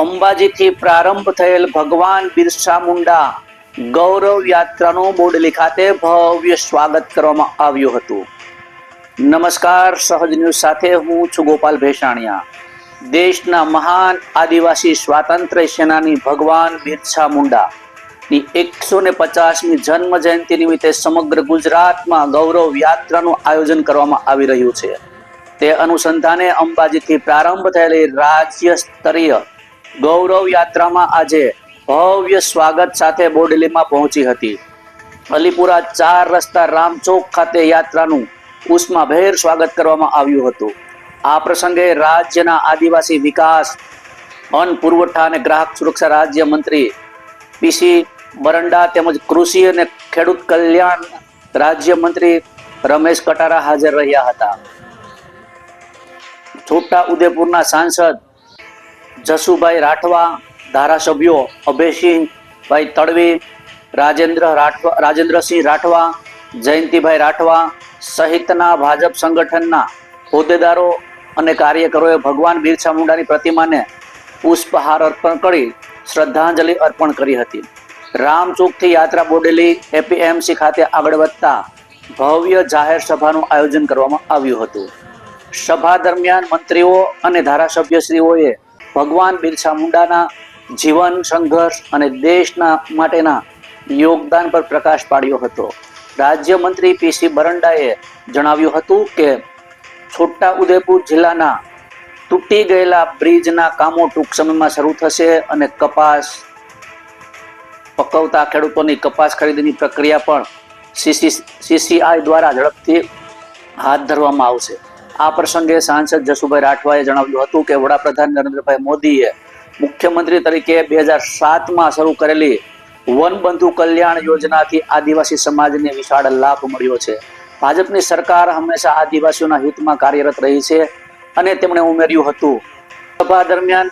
અંબાજીથી પ્રારંભ થયેલ ભગવાન બિરસા મુંડા ગૌરવ યાત્રાનું બોડલી ખાતે ભવ્ય સ્વાગત કરવામાં આવ્યું હતું. નમસ્કાર, સહજ ન્યૂઝ સાથે હું છું ગોપાલ ભેસાણિયા. દેશના મહાન આદિવાસી સ્વાતંત્ર્ય સેનાની ભગવાન બિરસા મુંડા ની એકસો ને પચાસમી જન્મ જયંતિ નિમિત્તે સમગ્ર ગુજરાતમાં ગૌરવ યાત્રાનું આયોજન કરવામાં આવી રહ્યું છે. તે અનુસંધાને અંબાજીથી પ્રારંભ થયેલી રાજ્ય સ્તરીય ગૌરવ યાત્રામાં આજે ભવ્ય સ્વાગત સાથે બોડલીમાં પહોંચી હતી. અલીપુરા ચાર રસ્તા રામચોક ખાતે યાત્રાનું ઉષ્માભેર સ્વાગત કરવામાં આવ્યું હતું. આ પ્રસંગે રાજ્યના આદિવાસી વિકાસ અન્ન પુરવઠા અને ગ્રાહક સુરક્ષા રાજ્ય મંત્રી પીસી બરંડા તેમજ કૃષિ અને ખેડૂત કલ્યાણ રાજ્ય મંત્રી રમેશ કટારા હાજર રહ્યા હતા. છોટા ઉદેપુરના સાંસદ જસુભાઈ રાઠવા, ધારાસભ્યો અભયસિંહભાઈ તડવી, રાજેન્દ્ર રાઠવા, રાજેન્દ્રસિંહ રાઠવા, જયંતિભાઈ રાઠવા સહિતના ભાજપ સંગઠનના હોદ્દેદારો અને કાર્યકરોએ ભગવાન બિરસા મુંડાની પ્રતિમાને પુષ્પહાર અર્પણ કરી શ્રદ્ધાંજલિ અર્પણ કરી હતી. રામચોકથી યાત્રા બોડેલી એપીએમસી ખાતે આગળ વધતા ભવ્ય જાહેર સભાનું આયોજન કરવામાં આવ્યું હતું. સભા દરમિયાન મંત્રીઓ અને ધારાસભ્યશ્રીઓએ ભગવાન બિરસા મુંડાના જીવન, સંઘર્ષ અને દેશના માટેના યોગદાન પર પ્રકાશ પાડ્યો હતો. રાજ્ય મંત્રી પીસી બરંડાએ જણાવ્યું હતું કે, છોટા ઉદેપુર જિલ્લાના તૂટી ગયેલા બ્રિજના કામો ટૂંક સમયમાં શરૂ થશે અને કપાસ પકવતા ખેડૂતોની કપાસ ખરીદીની પ્રક્રિયા પણ સીસી સીસીઆઈ દ્વારા ઝડપથી હાથ ધરવામાં આવશે. આ પ્રસંગે સાંસદ જસુભાઈ રાઠવાએ જણાવ્યું હતું કે વડાપ્રધાન નરેન્દ્રભાઈ મોદીએ મુખ્યમંત્રી તરીકે બે હજાર સાતમાં શરૂ કરેલી વનબંધુ કલ્યાણ યોજનાથી આદિવાસી સમાજને વિશાળ લાભ મળ્યો છે. ભાજપની સરકાર હંમેશા આદિવાસીઓના હિતમાં કાર્યરત રહી છે અને તેમણે ઉમેર્યું હતું. સભા દરમિયાન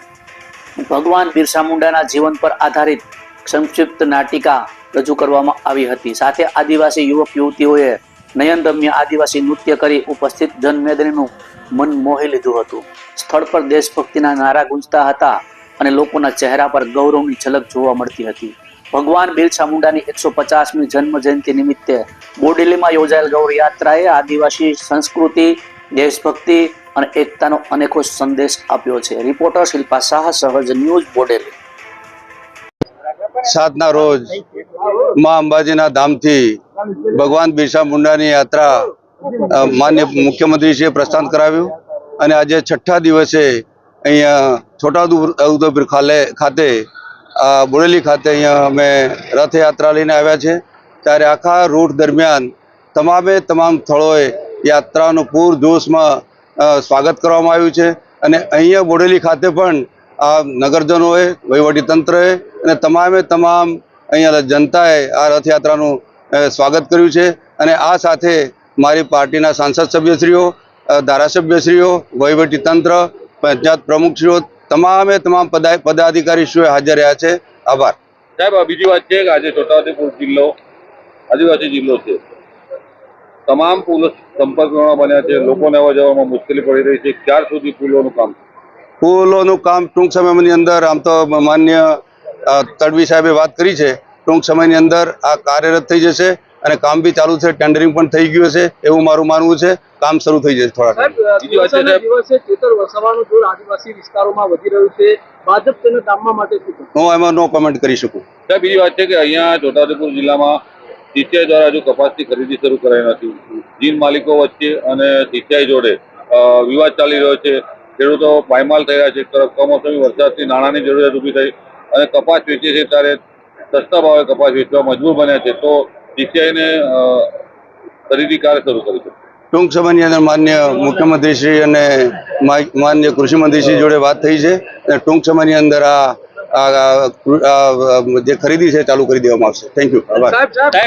ભગવાન બિરસા મુંડાના જીવન પર આધારિત સંક્ષિપ્ત નાટિકા રજૂ કરવામાં આવી હતી. સાથે આદિવાસી યુવક યુવતીઓએ નયનરમ્ય આદિવાસી નૃત્ય કરી ઉપસ્થિત જનમેદનીનું મન મોહી લીધું હતું. સ્થળ પર દેશભક્તિના નારા ગુંજતા હતા અને લોકોના ચહેરા પર ગૌરવની ઝલક જોવા મળતી હતી. ભગવાન બિરસા મુંડાની એકસો પચાસમી જન્મ જયંતિ નિમિત્તે બોડેલીમાં યોજાયેલ ગૌર યાત્રાએ આદિવાસી સંસ્કૃતિ, દેશભક્તિ અને એકતાનો અનેકો સંદેશ આપ્યો છે. રિપોર્ટર શિલ્પા શાહ, સહજ ન્યૂઝ, બોડેલી. સાતના રોજમાં અંબાજીના ધામથી ભગવાન બિરસા મુંડાની યાત્રા માન્ય મુખ્યમંત્રીશ્રીએ પ્રસ્થાન કરાવ્યું અને આજે છઠ્ઠા દિવસે અહીંયા છોટાઉદેપુર ખાતે બોડેલી ખાતે અહીંયા અમે રથયાત્રા લઈને આવ્યા છે. ત્યારે આખા રૂટ દરમિયાન તમામે તમામ સ્થળોએ યાત્રાનું પૂર જોશમાં સ્વાગત કરવામાં આવ્યું છે. અને અહીંયા બોડેલી ખાતે પણ આ નગરજનોએ, વહીવટીતંત્રએ અને તમામે તમામ અહીંયા જનતાએ આ રથયાત્રાનું સ્વાગત કર્યું છે. અને આ સાથે મારી પાર્ટીના સાંસદ સભ્યશ્રીઓ ધારાસભ્યશ્રીઓ, વહીવટીતંત્ર, પંચાયત પ્રમુખશ્રીઓ, તમામે તમામ પદા, પદાધિકારીશ્રીઓ હાજર રહ્યા છે. આભાર. સાહેબ બીજી વાત છે કે આજે છોટાઉદેપુર જિલ્લો આદિવાસી જિલ્લો છે. તમામ પુલો સંપર્ક બન્યા છે. લોકોને આવવા જવામાં મુશ્કેલી પડી રહી છે. ક્યાર સુધી પુલોનું કામ? પુલોનું કામ ટૂંક સમયની અંદર આમ તો માન્ય તડવી સાહેબે વાત કરી છે ટૂંક સમયની અંદર આ કાર્યરત થઈ જશે અને કામ બી ચાલુ છે ટેન્ડરિંગ પણ થઈ ગયું છે એવું મારું માનવું છે કામ શરૂ થઈ જશે થોડા? હું એમાં નો કમેન્ટ કરી શકું. સાહેબ બીજી વાત છે કે અહીંયા છોટાઉદેપુર જિલ્લામાં સિંચાઈ દ્વારા હજુ કપાસની ખરીદી શરૂ કરાઈ નથી. જીન માલિકો વચ્ચે અને સિંચાઈ જોડે અ, વિવાદ ચાલી રહ્યો છે. ખેડૂતો પાયમાલ થયા છે. એક તરફ કમોસમી વરસાદથી નાણાંની જરૂરિયાત ઊભી થઈ અને કપાસ વેચીએ છીએ ત્યારે સસ્તા ભાવે કપાસ વેચવા મજબૂર બન્યા છે. તો ડીસીઆઈને ખરીદી કાર્ય શરૂ કરી છે? ટૂંક સમયની અંદર માન્ય મુખ્યમંત્રીશ્રી અને માન્ય કૃષિમંત્રીશ્રી જોડે વાત થઈ છે અને ટૂંક સમયની અંદર આ જે ખરીદી છે ચાલુ કરી દેવામાં આવશે. થેન્ક યુ આભાર. સાહેબ સાહેબ.